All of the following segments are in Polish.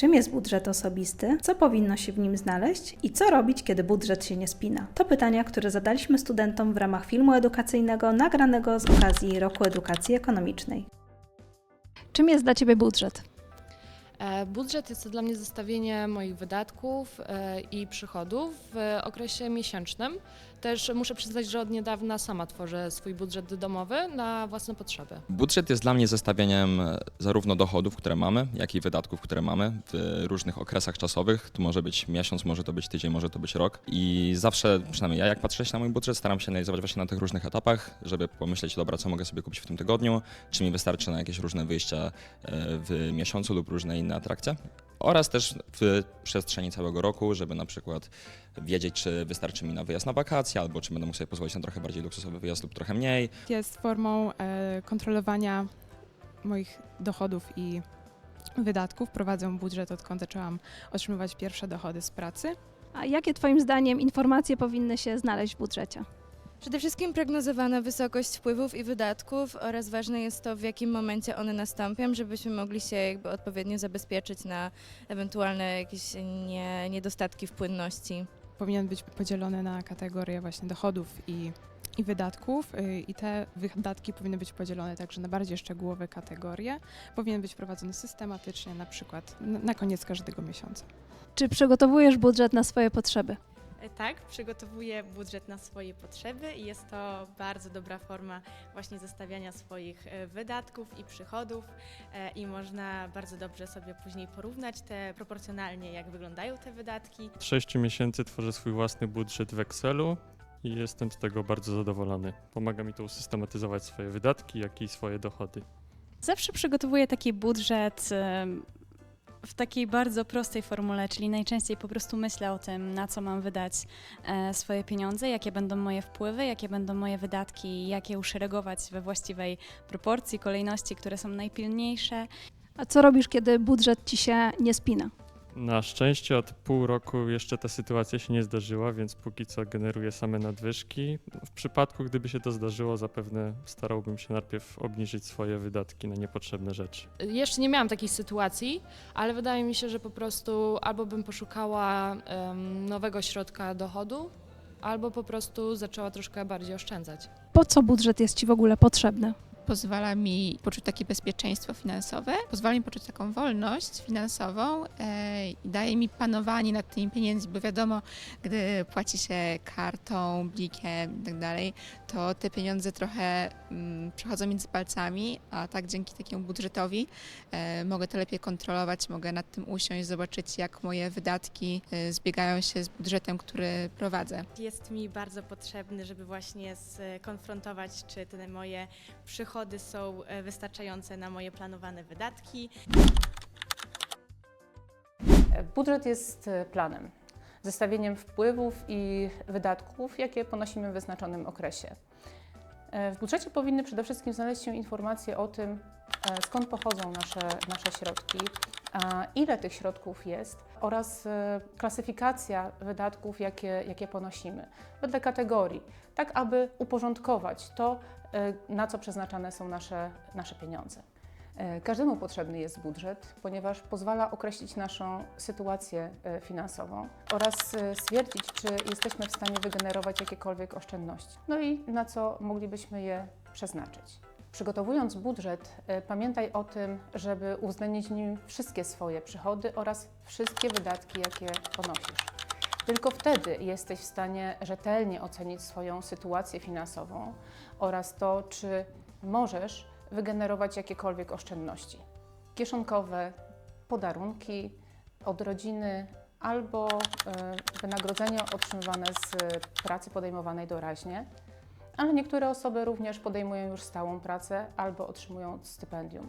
Czym jest budżet osobisty? Co powinno się w nim znaleźć? I co robić, kiedy budżet się nie spina? To pytania, które zadaliśmy studentom w ramach filmu edukacyjnego nagranego z okazji Roku Edukacji Ekonomicznej. Czym jest dla Ciebie budżet? Budżet jest to dla mnie zestawienie moich wydatków e, i przychodów w okresie miesięcznym. Też muszę przyznać, że od niedawna sama tworzę swój budżet domowy na własne potrzeby. Budżet jest dla mnie zestawieniem e, zarówno dochodów, które mamy, jak i wydatków, które mamy w różnych okresach czasowych. To może być miesiąc, może to być tydzień, może to być rok. I zawsze, przynajmniej ja jak patrzę się na mój budżet, staram się analizować właśnie na tych różnych etapach, żeby pomyśleć, dobra, co mogę sobie kupić w tym tygodniu, czy mi wystarczy na jakieś różne wyjścia e, w miesiącu lub różne inne atrakcje. Oraz też w przestrzeni całego roku, żeby na przykład wiedzieć, czy wystarczy mi na wyjazd na wakacje, albo czy będę mógł sobie pozwolić na trochę bardziej luksusowy wyjazd lub trochę mniej. jest formą e, kontrolowania moich dochodów i wydatków. Prowadzę budżet, odkąd zaczęłam otrzymywać pierwsze dochody z pracy. A jakie Twoim zdaniem informacje powinny się znaleźć w budżecie? Przede wszystkim prognozowana wysokość wpływów i wydatków oraz ważne jest to, w jakim momencie one nastąpią, żebyśmy mogli się jakby odpowiednio zabezpieczyć na ewentualne jakieś nie, niedostatki w płynności. Powinien być podzielony na kategorie właśnie dochodów i, i wydatków y, i te wydatki powinny być podzielone także na bardziej szczegółowe kategorie. Powinien być prowadzony systematycznie, na przykład na, na koniec każdego miesiąca. Czy przygotowujesz budżet na swoje potrzeby? Tak, przygotowuję budżet na swoje potrzeby i jest to bardzo dobra forma właśnie zestawiania swoich e, wydatków i przychodów e, i można bardzo dobrze sobie później porównać te proporcjonalnie, jak wyglądają te wydatki. Od 6 miesięcy tworzę swój własny budżet w Excelu i jestem z tego bardzo zadowolony. Pomaga mi to usystematyzować swoje wydatki, jak i swoje dochody. Zawsze przygotowuję taki budżet w takiej bardzo prostej formule, czyli najczęściej po prostu myślę o tym, na co mam wydać e, swoje pieniądze, jakie będą moje wpływy, jakie będą moje wydatki, jak je uszeregować we właściwej proporcji, kolejności, które są najpilniejsze. A co robisz, kiedy budżet Ci się nie spina? Na szczęście od pół roku jeszcze ta sytuacja się nie zdarzyła, więc póki co generuję same nadwyżki. W przypadku, gdyby się to zdarzyło, zapewne starałbym się najpierw obniżyć swoje wydatki na niepotrzebne rzeczy. Jeszcze nie miałam takiej sytuacji, ale wydaje mi się, że po prostu albo bym poszukała em, nowego środka dochodu, albo po prostu zaczęła troszkę bardziej oszczędzać. Po co budżet jest Ci w ogóle potrzebny? Pozwala mi poczuć takie bezpieczeństwo finansowe, pozwala mi poczuć taką wolność finansową e, i daje mi panowanie nad tymi pieniędzmi, bo wiadomo, gdy płaci się kartą, blikiem i tak dalej, to te pieniądze trochę mm, przechodzą między palcami, a tak dzięki takiemu budżetowi e, mogę to lepiej kontrolować, mogę nad tym usiąść, zobaczyć jak moje wydatki e, zbiegają się z budżetem, który prowadzę. Jest mi bardzo potrzebny, żeby właśnie skonfrontować, czy te moje przychody są e, wystarczające na moje planowane wydatki. Budżet jest e, planem, zestawieniem wpływów i wydatków, jakie ponosimy w wyznaczonym okresie. E, W budżecie powinny przede wszystkim znaleźć się informacje o tym, skąd pochodzą nasze, nasze środki, ile tych środków jest oraz e, klasyfikacja wydatków, jakie, jakie ponosimy, wedle kategorii, tak aby uporządkować to, e, na co przeznaczane są nasze, nasze pieniądze. E, Każdemu potrzebny jest budżet, ponieważ pozwala określić naszą sytuację finansową oraz stwierdzić, czy jesteśmy w stanie wygenerować jakiekolwiek oszczędności. No i na co moglibyśmy je przeznaczyć. Przygotowując budżet, e, pamiętaj o tym, żeby uwzględnić w nim wszystkie swoje przychody oraz wszystkie wydatki, jakie ponosisz. Tylko wtedy jesteś w stanie rzetelnie ocenić swoją sytuację finansową oraz to, czy możesz wygenerować jakiekolwiek oszczędności kieszonkowe, podarunki od rodziny albo e, wynagrodzenia otrzymywane z pracy podejmowanej doraźnie. Ale niektóre osoby również podejmują już stałą pracę albo otrzymują stypendium.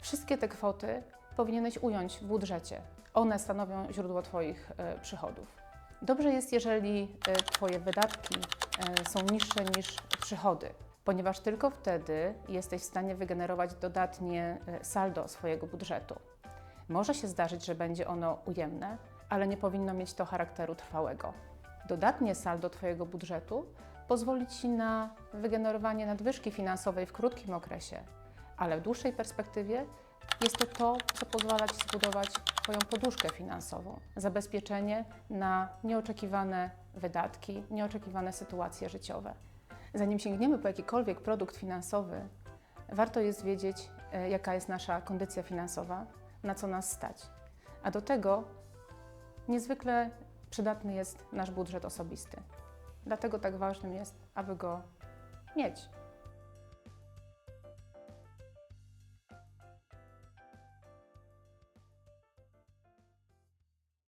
Wszystkie te kwoty powinieneś ująć w budżecie. One stanowią źródło Twoich e, przychodów. Dobrze jest, jeżeli e, Twoje wydatki e, są niższe niż przychody, ponieważ tylko wtedy jesteś w stanie wygenerować dodatnie saldo swojego budżetu. Może się zdarzyć, że będzie ono ujemne, ale nie powinno mieć to charakteru trwałego. Dodatnie saldo Twojego budżetu pozwoli Ci na wygenerowanie nadwyżki finansowej w krótkim okresie, ale w dłuższej perspektywie jest to to, co pozwala Ci zbudować swoją poduszkę finansową, zabezpieczenie na nieoczekiwane wydatki, nieoczekiwane sytuacje życiowe. Zanim sięgniemy po jakikolwiek produkt finansowy, warto jest wiedzieć, e, jaka jest nasza kondycja finansowa, na co nas stać. A do tego niezwykle przydatny jest nasz budżet osobisty. Dlatego tak ważnym jest, aby go mieć.